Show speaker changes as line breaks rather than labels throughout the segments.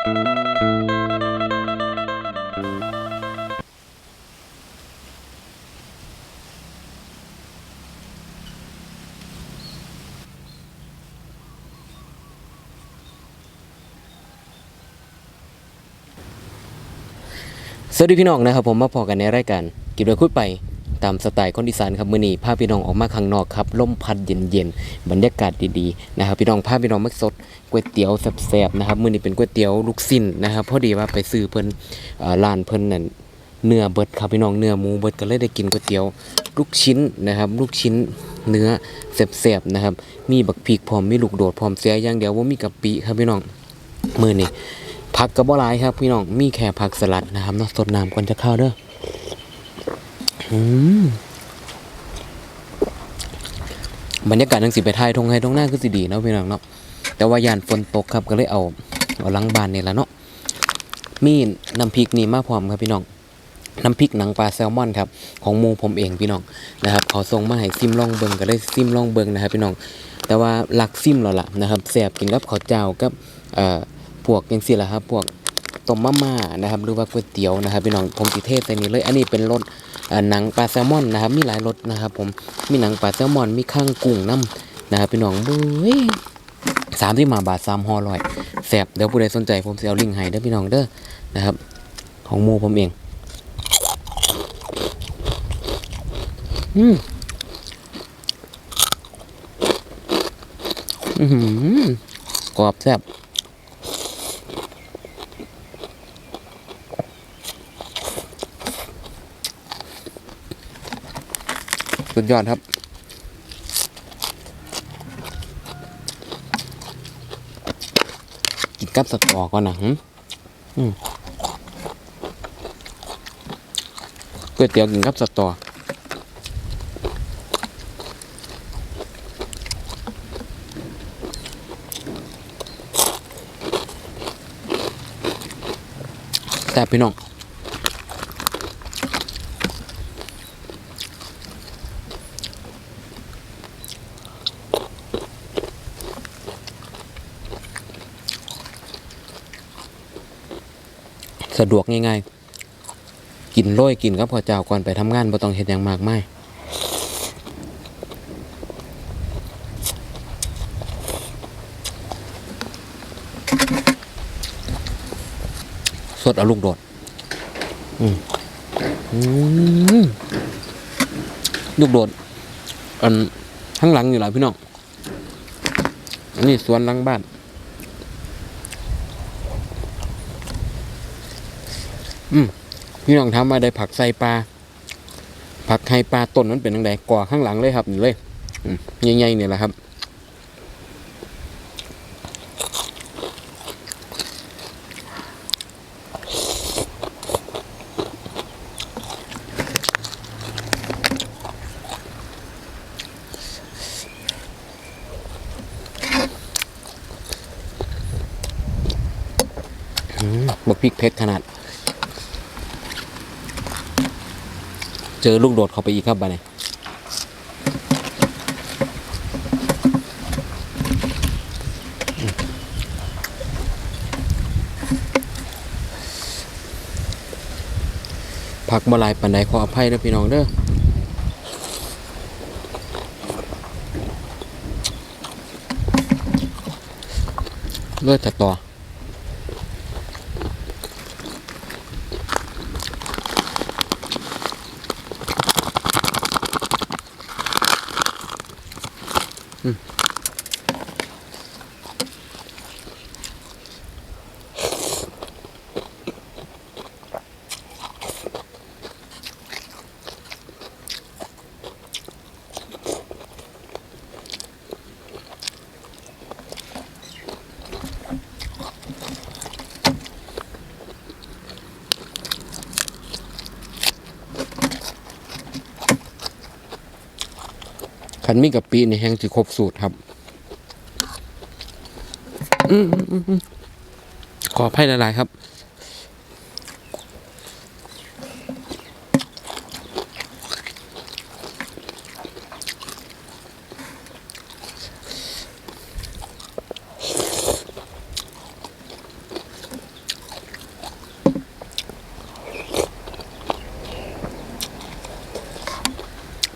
สวัสดีพี่น้องนะครับผมมาพอกันในรายการกินโดยคุยไป ตามสไตล์คนอีสานครับมื้อนี้พาพี่น้องออกมาข้างนอกครับลมพัดเย็นๆบรรยากาศดีๆนะครับพี่น้องพาพี่น้องมาสดก๋วยเตี๋ยวแซ่บๆนะครับมื้อนี้เป็นก๋วยเตี๋ยวลูกสิ้นนะครับพอดีว่าไปซื้อเพิ่นร้านเพิ่นนั่นเนื้อเบิดครับพี่น้องเนื้อหมูเบิดก็เลยได้กินก๋วยเตี๋ยวลูกชิ้นนะครับ ลูกชิ้นเนื้อแซ่บๆนะครับ มีบักพริกพร้อมมีลูกโดดพร้อมเสียอย่างเดียวว่ามีกะปิครับพี่น้องมื้อนี้ผักกระบอกลายครับพี่น้องมีแค่ผักสลัดนะครับนาะสดน้ำก่อนจะเข้าเด้อ บรรยากาศทังสิไปไทยทงไฮทงหน้าคือสิดีเนาะพี่น้องเนาะแต่ว่ายานฝนตกครับก็เลยเอาเอาหลังบานนี่แหละเนาะมีน้ำพริกนี่มาพร้อมครับพี่น้องน้ำพริกหนังปลาแซลมอนครับของมูผมเองพี่น้องนะครับเขาส่งมาให้ซิมลองเบิงก็เลยซิมลองเบิงนะครับพี่น้อง แต่ว่าหลักซิมแล้วล่ะนะครับแสบกินกับข้าวเจ้ากับเอ่อพวกยังสิละครับพวก ต้มมะม่านะครับหรือว่าก๋วยเตี๋ยวนะครับพี่น้องผมสิเทศใส่นี้เลย อันนี้เป็นรสหนังปลาแซลมอนนะครับ มีหลายรสนะครับผมมีหนังปลาแซลมอนมีข้างกุ้งน้ำนะครับพี่น้องบุ้ยสามที่มาบาทสามห่อร้อยแสบเดี๋ยวผู้ใดสนใจผมจะเอาลิงก์ให้เด้อพี่น้องเด้อนะครับ ของมูผมเองอืมอือหือกรอบแซ่บ สุดยอดครับ กินกับสตอก่อนนะหึอืมก๋วยเตี๋ยวกินกับสตอแต่พี่น้อง สะดวกง่ายๆ กินโรยกินกับข้าวเจ้าก่อนไปทำงานบ่ต้องเฮ็ดหยังมากมายสดเอาลูกโดด อืมอืมลูกโดด อันข้างหลังอยู่หลายพี่น้อง อันนี้สวนหลังบ้าน อืมพี่น้องทำมาได้ผักใส่ปลาผักไข่ปลาต้นนั้นเป็นยังไงก่อข้างหลังเลยครับนี่เลยใหญ่ๆเนี่ยแหละครับบักพริกเพชรขนาด เจอลูกโดดเข้าไปอีกครับบ้านนี้ผักบหลายปันใดขออภัยนะพี่น้องเด้อเลือดจากต่อ ขันมีกับปีนี่แห้งสิครบสูตรครับอขออภัยหลายๆครับ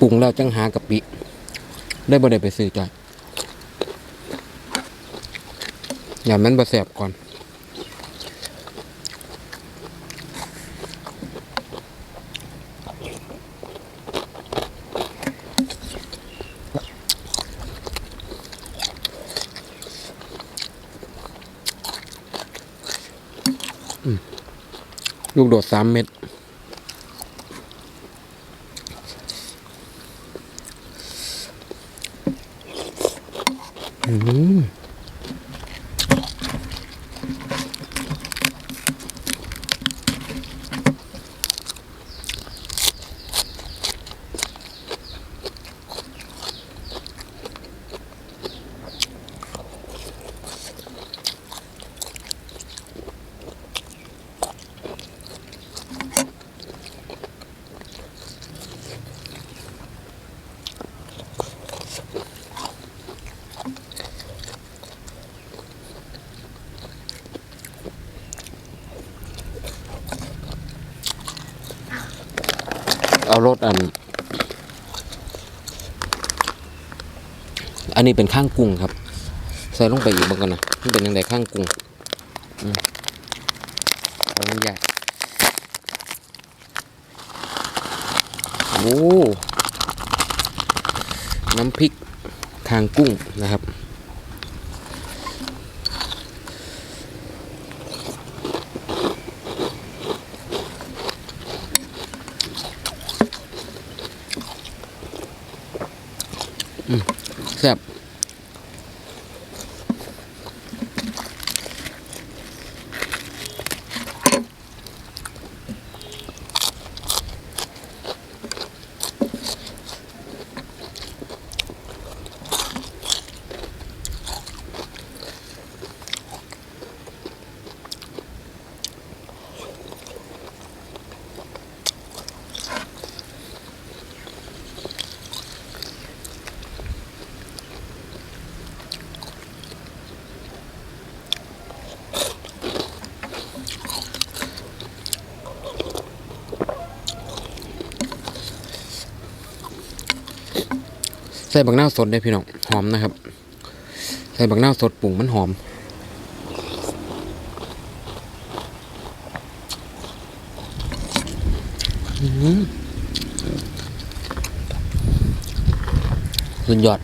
ปรุงแล้วจังหากับปี ได้บ่ได้ไปซื้อจ้ะอย่ามันบ่แสบก่อน ลูกโดดสามเม็ด อืม เอารถอัน อันนี้เป็นข้างกุ้งครับ ใส่ลงไปอีกบ้างกันนะมันเป็นยังไงข้างกุ้งอืมใหญ่โอ้น้ำพริกคางกุ้งนะครับ แซ่บใส่บักนาวสดได้พี่น้องหอมนะครับ ใส่บักนาวสดปรุงมันหอมอื้อหือสุดยอด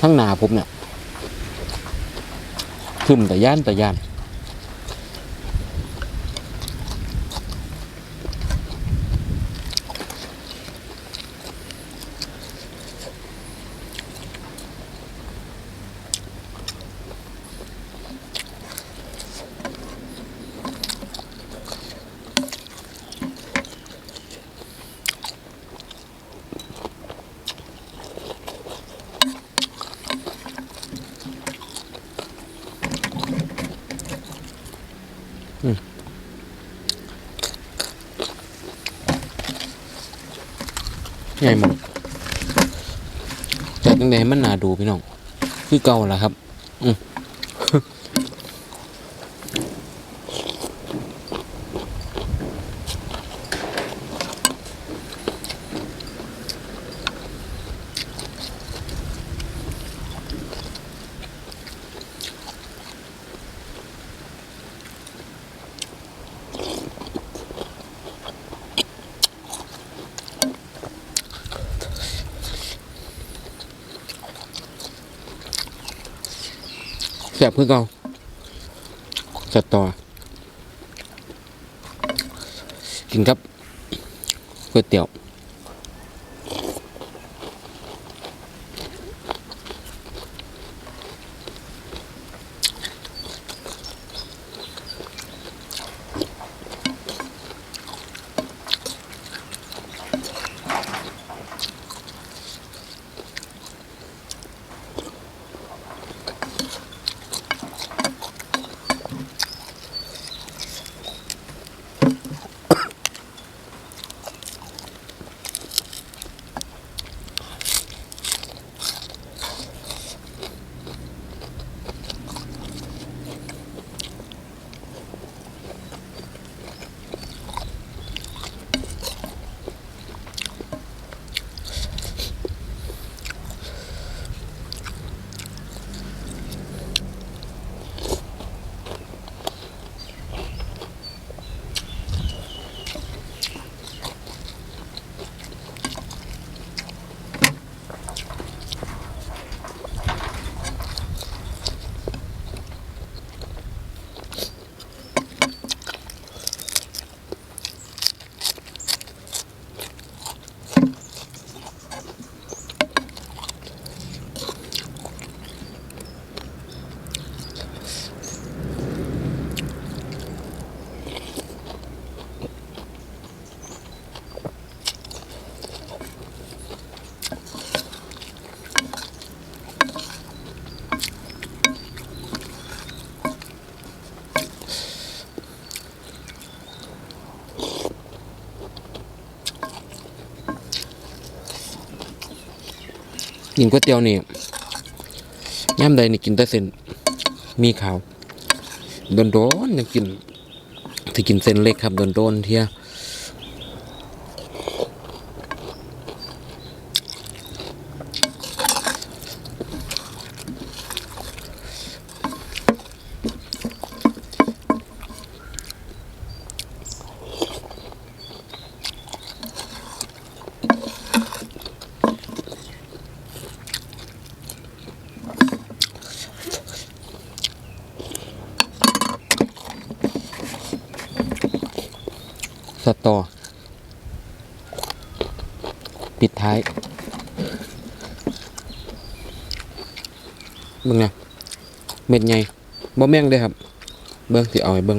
ทั้งหนาผมเนี่ย ขึ้นแต่ย่านแต่ย่าน ไงหมดจัดตั้งแต่ให้มันน่าดูพี่น้อง คือเก่าแหละครับ อืม แซ่บคือเก่าสต่อกินครับก๋วยเตี๋ยว กินก๋วยเตี๋ยวนี่ย่ำใดนี่กินแต่เส้นมีขาวโดนโดนๆยังกินที่กินเส้นเล็กครับโดนโดนๆเทีย ตอ ปิดท้ายเบิ่งนะเม็ดใหญ่บ่แม่งเด้ครับ เบิ่งสิเอาให้เบิ่ง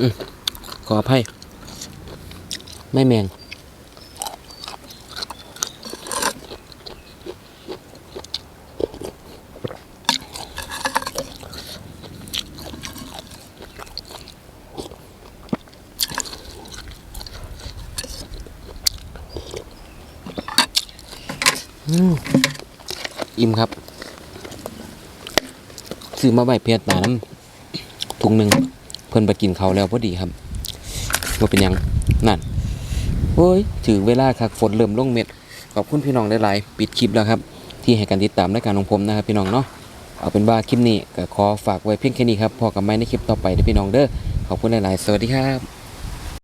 อืมขออภัยไม่แมง อิ่มครับซื้อมาใบเพียตาน้ำถุงหนึ่งเพิ่นไปกินเขาแล้วพอดีครับว่าเป็นยังนั่นโอ้ยถือเวลาคักฝนเริ่มลงเม็ดขอบคุณพี่น้องหลายๆปิดคลิปแล้วครับ ที่ให้การติดตามรายการของผมนะครับพี่น้องเนาะเอาเป็นว่าคลิปนี้ก็ขอฝากไว้เพียงแค่นี้ครับพอกับไม่ในคลิปต่อไปเด้พี่น้องเด้อขอบคุณหลายๆ สวัสดีครับ